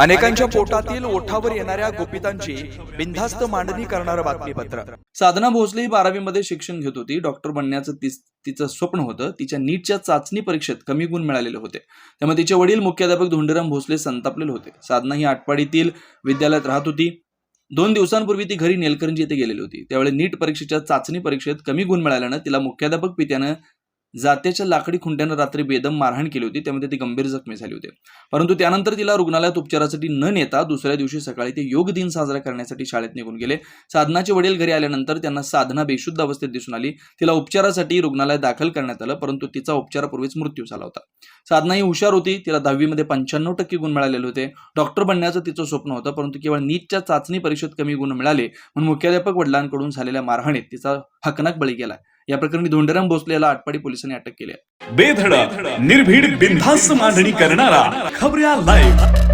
अनेकांच्या पोटातील ओठावर येणाऱ्या गोपितांची बिनधास्त मांडणी करणारं बातमीपत्र. साधना भोसले ही बारावीमध्ये शिक्षण घेत होती. डॉक्टर बनण्याचं तिचं स्वप्न होतं. तिच्या नीटच्या चाचणी परीक्षेत कमी गुण मिळालेले होते. त्यामुळे तिचे वडील मुख्याध्यापक धोंडीराम भोसले संतापलेले होते. साधना ही आटपाडीतील विद्यालयात राहत होती. दोन दिवसांपूर्वी ती घरी नेलकरंजी येथे गेलेली होती. त्यावेळी नीट परीक्षेच्या चाचणी परीक्षेत कमी गुण मिळाल्यानं तिला मुख्याध्यापक पित्यानं जात्याच्या लाकडी खुंट्यानं रात्री बेदम मारहाण केली होती त्यामध्ये ती गंभीर जखमी झाली होती. परंतु त्यानंतर तिला रुग्णालयात उपचारासाठी न नेता दुसऱ्या दिवशी सकाळी ते योग दिन साजरा करण्यासाठी शाळेत निघून गेले. साधनाचे वडील घरी आल्यानंतर त्यांना साधना बेशुद्ध अवस्थेत दिसून आली. तिला उपचारासाठी रुग्णालयात दाखल करण्यात आलं परंतु तिचा उपचारापूर्वीच मृत्यू झाला होता. साधना ही हुशार होती तिला दहावीमध्ये पंच्याण्णव टक्के गुण मिळालेले होते. डॉक्टर बनण्याचं तिचं स्वप्न होतं परंतु केवळ नीटच्या चाचणी परीक्षेत कमी गुण मिळाले. म्हणून मुख्याध्यापक वडिलांकडून झालेल्या मारहाणीत तिचा हकनाक बळी गेला. या प्रकरणी धोंडराम भोसले याला आटपाडी पोलिसांनी अटक केली आहे. निर्भीड बिनधास्त मांडणी करणारा खबऱ्या लाईव्ह